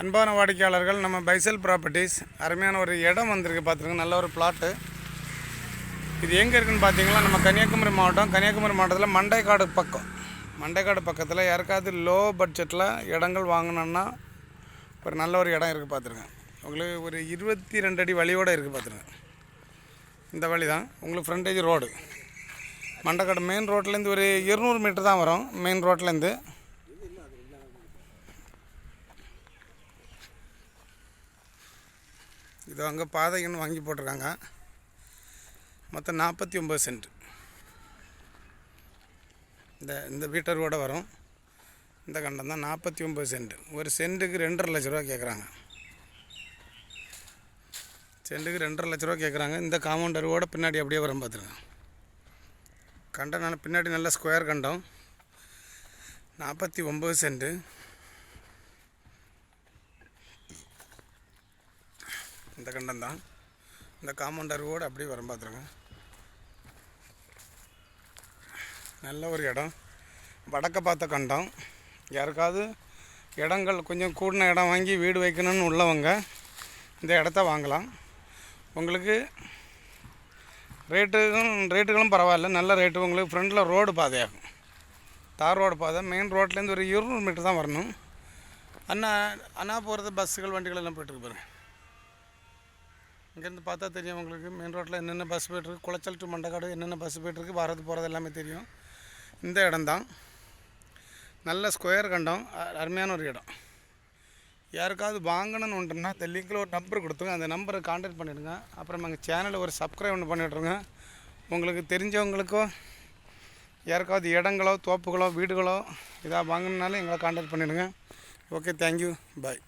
அன்பான வாடிக்கையாளர்கள் நம்ம பைசல் ப்ராப்பர்ட்டிஸ். அருமையான ஒரு இடம் வந்திருக்கு பார்த்துருங்க நல்ல ஒரு பிளாட்டு இது எங்கே இருக்குன்னு பார்த்தீங்கன்னா நம்ம கன்னியாகுமரி மாவட்டம். கன்னியாகுமரி மாவட்டத்தில் மண்டைக்காடு பக்கம். மண்டைக்காடு பக்கத்தில் யாருக்காவது லோ பட்ஜெட்டில் இடங்கள் வாங்கினோன்னா ஒரு நல்ல ஒரு இடம் இருக்குது பார்த்துருங்க உங்களுக்கு ஒரு இருபத்தி ரெண்டு அடி வழியோடு இருக்குது பார்த்துருங்க இந்த வழி தான் உங்களுக்கு ஃப்ரண்டேஜ் ரோடு மண்டக்காடு மெயின் ரோட்லேருந்து ஒரு இருநூறு மீட்டர் தான் வரும். மெயின் ரோட்லேருந்து இது அங்கே பாதைக்குன்னு வாங்கி போட்டிருக்காங்க. மொத்தம் நாற்பத்தி ஒம்பது சென்ட். இந்த இந்த வீட்டரோட வரும். இந்த கண்டம் தான் நாற்பத்தி ஒம்பது சென்ட். ஒரு சென்ட்டுக்கு ரெண்டரை லட்ச ரூபா கேட்குறாங்க சென்ட்டுக்கு ரெண்டரை லட்ச ரூபா கேட்குறாங்க இந்த காம்பவுண்டரோட பின்னாடி அப்படியே வரும் பார்த்துருங்க கண்டம் நல்ல பின்னாடி நல்ல ஸ்கொயர் கண்டம். நாற்பத்தி ஒம்பது சென்ட்டு இந்த கண்டம் தான். இந்த காம்பவுண்டரோடு அப்படியே வரும் பார்த்துருங்க. நல்ல ஒரு இடம். வடக்க பார்த்த கண்டம். யாருக்காவது இடங்கள் கொஞ்சம் கூடின இடம் வாங்கி வீடு வைக்கணும்னு உள்ளவங்க இந்த இடத்த வாங்கலாம். உங்களுக்கு ரேட்டுக்கும் ரேட்டுகளும் பரவாயில்ல. நல்ல ரேட்டு. உங்களுக்கு ஃப்ரண்டில் ரோடு பாதையாகும். தார் ரோடு பாதை. மெயின் ரோட்லேருந்து ஒரு இருநூறு மீட்டர் தான் வரணும். அண்ணா அண்ணா போகிறது பஸ்ஸுகள் வண்டிகள் எல்லாம் போயிட்டுருக்கு பாருங்கள் இங்கேருந்து பார்த்தா தெரியும் உங்களுக்கு. மெயின் ரோட்டில் என்னென்ன பஸ் போய்ட்டுருக்கு குளச்சல் டு மண்டக்காடு என்னென்ன பஸ் போய்ட்டுருக்கு வரது போகிறது எல்லாமே தெரியும். இந்த இடம்தான். நல்ல ஸ்கொயர் கண்டம் அருமையான ஒரு இடம். யாருக்காவது வாங்கணும்னு ஒன்றுன்னா இந்த லிங்கில் ஒரு நம்பர் கொடுத்துங்க அந்த நம்பரை காண்டாக்ட் பண்ணிவிடுங்க அப்புறம் எங்கள் சேனலை ஒரு சப்ஸ்கிரைப் ஒன்று பண்ணிவிட்ருங்க உங்களுக்கு தெரிஞ்சவங்களுக்கோ யாருக்காவது இடங்களோ தோப்புகளோ வீடுகளோ இதாக வாங்கணுன்னாலும் எங்களை காண்டாக்ட் பண்ணிவிடுங்க ஓகே தேங்க்யூ பாய்